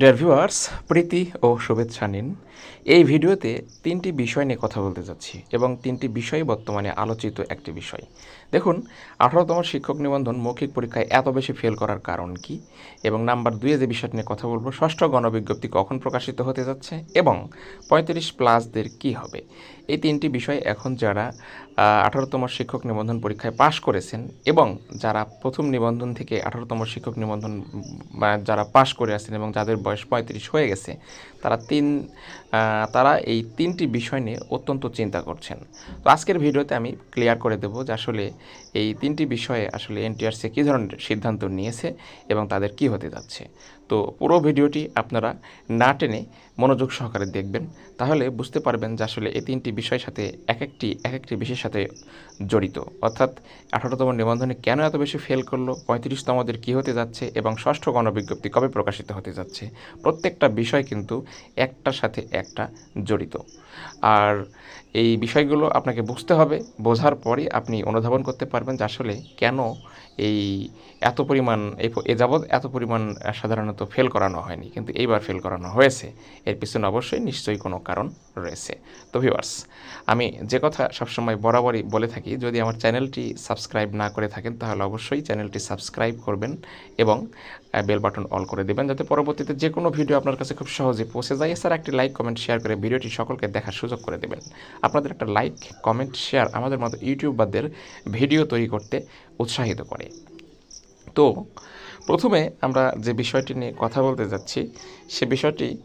Dear viewers প্রীতি ও শুভেচ্ছা নিন। এই ভিডিওতে তিনটি বিষয় নিয়ে কথা বলতে যাচ্ছি এবং তিনটি বিষয় বর্তমানে আলোচিত একটি বিষয়। দেখুন, আঠারোতম শিক্ষক নিবন্ধন মৌখিক পরীক্ষায় এত বেশি ফেল করার কারণ কি? এবং নাম্বার দুয়ে যে বিষয়টি নিয়ে কথা বলব, ষষ্ঠ গণবিজ্ঞপ্তি কখন প্রকাশিত হতে যাচ্ছে এবং পঁয়ত্রিশ প্লাসদের কি হবে? এই তিনটি বিষয় এখন যারা আঠারোতম শিক্ষক নিবন্ধন পরীক্ষায় পাশ করেছেন এবং যারা প্রথম নিবন্ধন থেকে আঠারোতম শিক্ষক নিবন্ধন যারা পাশ করে আছেন এবং যাদের বয়স পঁয়ত্রিশ হয়ে গেছে, তারা তিন তারা এই তিনটি বিষয় নিয়ে অত্যন্ত চিন্তা করছেন। তো আজকের ভিডিওতে আমি ক্লিয়ার করে দেব যে আসলে এই তিনটি বিষয়ে আসলে এনটিআরসি কী ধরনের সিদ্ধান্ত নিয়েছে এবং তাদের কি হতে যাচ্ছে। তো পুরো ভিডিওটি আপনারা না টেনে মনোযোগ সহকারে দেখবেন, তাহলে বুঝতে পারবেন যে আসলে এই তিনটি বিষয়ের সাথে এক একটি এক একটি বিষয়ের সাথে জড়িত। অর্থাৎ আঠারোতম নিবন্ধনে কেন এত বেশি ফেল করল পঁয়ত্রিশতমদের কী হতে যাচ্ছে এবং ষষ্ঠ গণবিজ্ঞপ্তি কবে প্রকাশিত হতে যাচ্ছে, প্রত্যেকটা বিষয় কিন্তু একটার সাথে একটা জড়িত। আর এই বিষয়গুলো আপনাকে বুঝতে হবে। বোঝার পরে আপনি অনুধাবন করতে পারবেন যে আসলে কেন এই এত পরিমাণ এ যাবৎ এত পরিমাণ সাধারণত ফেল করানো হয়নি। কিন্তু এইবার ফেল করানো হয়েছে। এর পিছনে অবশ্যই নিশ্চয়ই কোনো কারণ রয়েছে। তো ভিউয়ার্স আমি যে কথা সবসময় বরাবরই বলে থাকি, যদি আমার চ্যানেলটি সাবস্ক্রাইব না করে থাকেন, তাহলে অবশ্যই চ্যানেলটি সাবস্ক্রাইব করবেন এবং বেল বাটন অল করে দেবেন যাতে পরবর্তীতে যে কোনো ভিডিও আপনার কাছে খুব সহজে পৌঁছে যায়। এছাড়া একটি লাইক কমেন্ট শেয়ার করে ভিডিওটি সকলকে দেখার সুযোগ করে দেবেন। আপনাদের একটা লাইক কমেন্ট শেয়ার আমাদের মতো ইউটিউবারদের ভিডিও তৈরি করতে উৎসাহিত করে। তো, প্রথমে আমরা যে বিষয়টি নিয়ে কথা বলতে যাচ্ছি, সে বিষয়টি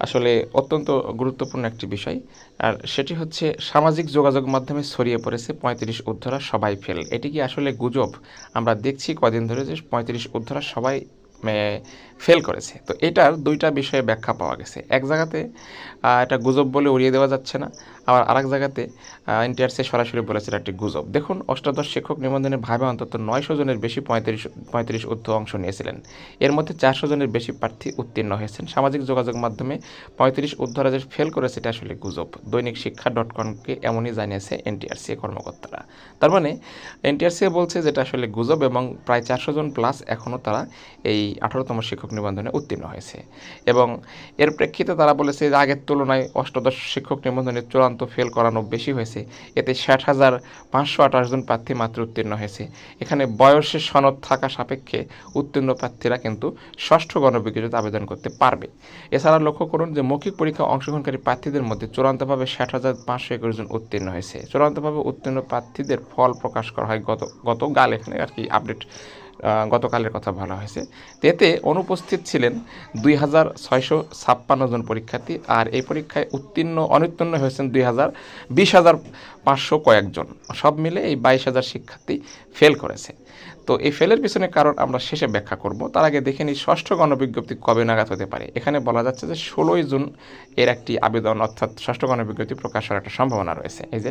আসলে অত্যন্ত গুরুত্বপূর্ণ একটি বিষয়, আর সেটি হচ্ছে সামাজিক যোগাযোগ মাধ্যমে ছড়িয়ে পড়েছে পঁয়ত্রিশ উদ্ধরা সবাই ফেল। এটি কি আসলে গুজব? আমরা দেখছি কদিন ধরে যে পঁয়ত্রিশ উদ্ধরা সবাই ফেল করেছে। তো এটার দুইটা বিষয়ে ব্যাখ্যা পাওয়া গেছে। এক জায়গাতে এটা গুজব বলে উড়িয়ে দেওয়া যাচ্ছে না। আবার আরেক জায়গাতে এনটিআরসি সরাসরি বলেছে এটা একটি গুজব। দেখুন, অষ্টাদশ শিক্ষক নিবন্ধনের ভাবে অন্তত নয়শো জনের বেশি পঁয়ত্রিশ পঁয়ত্রিশ ঊর্ধ্ব অংশ নিয়েছিলেন। এর মধ্যে চারশো জনের বেশি প্রার্থী উত্তীর্ণ হয়েছেন। সামাজিক যোগাযোগ মাধ্যমে পঁয়ত্রিশ ঊর্ধ্বরা যে ফেল করেছে এটা আসলে গুজব। দৈনিক শিক্ষা ডট কমকে এমনই জানিয়েছে এনটিআরসি কর্মকর্তারা। তার মানে এনটিআরসি বলছে যেটা আসলে গুজব এবং প্রায় চারশো জন প্লাস এখনও তারা এই আঠারোতম শিক্ষক নিবন্ধনে উত্তীর্ণ হয়েছে। এবং এর প্রেক্ষিতে তারা বলেছে যে আগের তুলনায় অষ্টাদশ শিক্ষক নিবন্ধনে চূড়ান্ত ফেল করানো বেশি হয়েছে। এতে ষাট হাজার পাঁচশো আঠাশ জন প্রার্থী মাত্র উত্তীর্ণ হয়েছে। এখানে বয়সের সনদ থাকা সাপেক্ষে উত্তীর্ণ প্রার্থীরা কিন্তু ষষ্ঠ গণবিজ্ঞপ্তিতে আবেদন করতে পারবে। এছাড়া লক্ষ্য করুন যে মৌখিক পরীক্ষা অংশগ্রহণকারী প্রার্থীদের মধ্যে চূড়ান্তভাবে ষাট হাজার পাঁচশো একুশ জন উত্তীর্ণ হয়েছে। চূড়ান্তভাবে উত্তীর্ণ প্রার্থীদের ফল প্রকাশ করা হয় গত, গতকাল। এখানে আর কি আপডেট গতকালের কথা বলা হয়েছে। এতে অনুপস্থিত ছিলেন দুই হাজার ছয়শো ছাপ্পান্ন জন পরীক্ষার্থী আর এই পরীক্ষায় উত্তীর্ণ, অনুত্তীর্ণ হয়েছেন দুই হাজার বিশ হাজার পাঁচশো কয়েকজন সব মিলে এই বাইশ হাজার শিক্ষার্থী ফেল করেছে। তো এই ফেলের পিছনে কারণ আমরা শেষে ব্যাখ্যা করব। তার আগে দেখে নিই ষষ্ঠ গণবিজ্ঞপ্তি কবে নাগাদ হতে পারে। এখানে বলা যাচ্ছে যে ষোলোই জুন এর একটি আবেদন, অর্থাৎ ষষ্ঠ গণবিজ্ঞপ্তি প্রকাশ হওয়ার একটা সম্ভাবনা রয়েছে। এই যে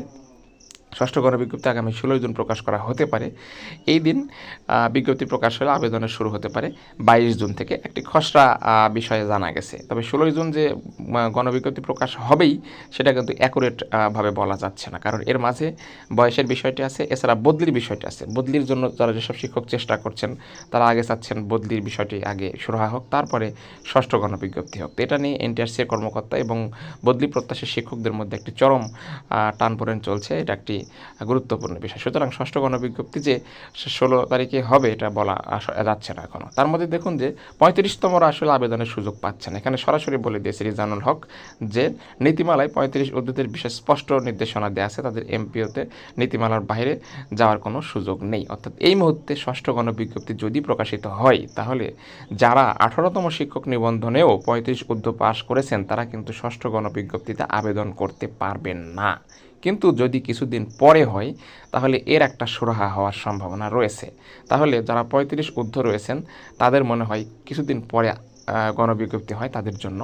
ষষ্ঠ গণবিজ্ঞপ্তি আগামী ষোলোই জুন প্রকাশ করা হতে পারে। এই দিন বিজ্ঞপ্তি প্রকাশ হলে আবেদনের শুরু হতে পারে। বাইশ জুন থেকে একটি খসড়া বিষয়ে জানা গেছে। তবে ষোলোই জুন যে গণবিজ্ঞপ্তি প্রকাশ হবেই, সেটা কিন্তু অ্যাকুরেটভাবে বলা যাচ্ছে না। কারণ এর মাঝে বয়সের বিষয়টি আছে, এছাড়া বদলির বিষয়টি আছে। বদলির জন্য যারা যেসব শিক্ষক চেষ্টা করছেন, তারা আগে চাচ্ছেন বদলির বিষয়টি আগে শুরু হোক, তারপরে ষষ্ঠ গণবিজ্ঞপ্তি হোক। এটা নিয়ে এনটিআরসির কর্মকর্তা এবং বদলি প্রত্যাশী শিক্ষকদের মধ্যে একটি চরম টানপোড়েন চলছে। এটা একটি গুরুত্বপূর্ণ বিষয়। সুতরাং ষষ্ঠ গণবিজ্ঞপ্তি যে ষোলো তারিখে হবে এটা বলা যাচ্ছে না এখনও তার মধ্যে দেখুন যে পঁয়ত্রিশতমরা আসলে আবেদনের সুযোগ পাচ্ছেন। এখানে সরাসরি বলে দিয়েছে রিজানুল হক যে নীতিমালায় পঁয়ত্রিশ উদ্যোগের বিশেষ স্পষ্ট নির্দেশনা দেওয়া আছে। তাদের এমপিওতে নীতিমালার বাইরে যাওয়ার কোনো সুযোগ নেই। অর্থাৎ এই মুহূর্তে ষষ্ঠ গণবিজ্ঞপ্তি যদি প্রকাশিত হয়, তাহলে যারা আঠারোতম শিক্ষক নিবন্ধনেও পঁয়ত্রিশ উদ্যোগ পাশ করেছেন, তারা কিন্তু ষষ্ঠ গণবিজ্ঞপ্তিতে আবেদন করতে পারবেন না। কিন্তু যদি কিছুদিন পরে হয়, তাহলে এর একটা সুরাহা হওয়ার সম্ভাবনা রয়েছে। তাহলে যারা পঁয়ত্রিশ ঊর্ধ্ব রয়েছেন, তাদের মনে হয় কিছুদিন পরে গণবিজ্ঞপ্তি হয় তাদের জন্য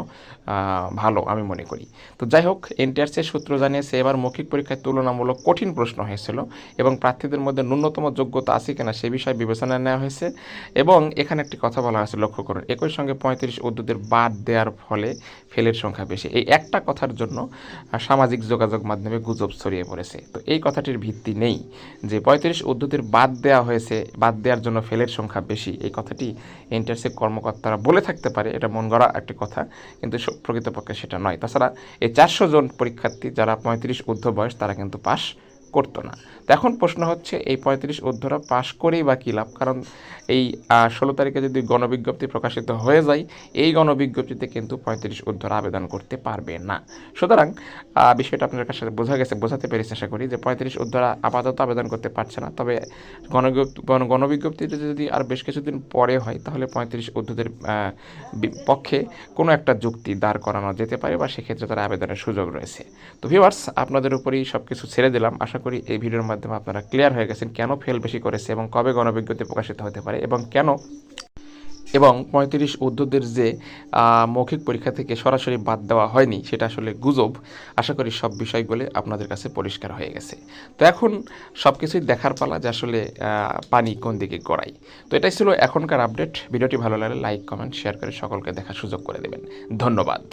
ভালো, আমি মনে করি। তো যাই হোক, এনটিআরসির সূত্র জানিয়েছে, এবার মৌখিক পরীক্ষায় তুলনামূলক কঠিন প্রশ্ন হয়েছিল এবং প্রার্থীদের মধ্যে ন্যূনতম যোগ্যতা আছে কিনা সে বিষয়ে বিবেচনায় নেওয়া হয়েছে এবং এখানে একটি কথা বলা হয়েছে, লক্ষ্য করুন, একই সঙ্গে পঁয়ত্রিশ উদ্যোগের বাদ দেওয়ার ফলে ফেলের সংখ্যা বেশি। এই একটা কথার জন্য সামাজিক যোগাযোগ মাধ্যমে গুজব ছড়িয়ে পড়েছে। তো এই কথাটির ভিত্তি নেই যে পঁয়ত্রিশ উদ্যোগের বাদ দেওয়া হয়েছে, বাদ দেওয়ার জন্য ফেলের সংখ্যা বেশি। এই কথাটি এনটিআরসি কর্মকর্তারা বলে থাকতে লাগতে পারে, এটা মন গড়া একটি কথা, কিন্তু প্রকৃতপক্ষে সেটা নয়। তাছাড়া এই চারশো জন পরীক্ষার্থী যারা পঁয়ত্রিশ ঊর্ধ্ব বয়স, তারা কিন্তু পাশ। করতো না। এখন প্রশ্ন হচ্ছে, এই পঁয়ত্রিশ ঊর্ধ্বরা পাশ করেই বা কী লাভ? কারণ এই ষোলো তারিখে যদি গণবিজ্ঞপ্তি প্রকাশিত হয়ে যায়, এই গণবিজ্ঞপ্তিতে কিন্তু পঁয়ত্রিশ ঊর্ধ্বরা আবেদন করতে পারবে না। সুতরাং বিষয়টা আপনার কাছে বোঝা গেছে, বোঝাতে পেরেছি আশা করি যে পঁয়ত্রিশ ঊর্ধ্বরা আপাতত আবেদন করতে পারছে না। তবে গণবিজ্ঞপ্তি গণ- গণবিজ্ঞপ্তিতে যদি আর বেশ কিছুদিন পরে হয়, তাহলে পঁয়ত্রিশ বি- পক্ষে কোনো একটা যুক্তি দাঁড় করানো যেতে পারে বা সেক্ষেত্রে তারা আবেদনের সুযোগ রয়েছে। তো ভিউয়ার্স আপনাদের উপরেই সব কিছু ছেড়ে দিলাম। আশা করি এই ভিডিওর মাধ্যমে আপনারা ক্লিয়ার হয়ে গেছেন কেন ফেল বেশি করেছে এবং কবে গণবিজ্ঞপ্তি প্রকাশিত হতে পারে এবং কেন এবং পঁয়ত্রিশ উদ্ধদের যে মৌখিক পরীক্ষা থেকে সরাসরি বাদ দেওয়া হয়নি, সেটা আসলে গুজব। আশা করি সব বিষয়গুলো আপনাদের কাছে পরিষ্কার হয়ে গেছে। তো এখন সব কিছুই দেখার পালা যে আসলে পানি কোন দিকে গড়াই তো এটাই ছিল এখনকার আপডেট ভিডিওটি ভালো লাগলে লাইক কমেন্ট শেয়ার করে সকলকে দেখার সুযোগ করে দেবেন। ধন্যবাদ।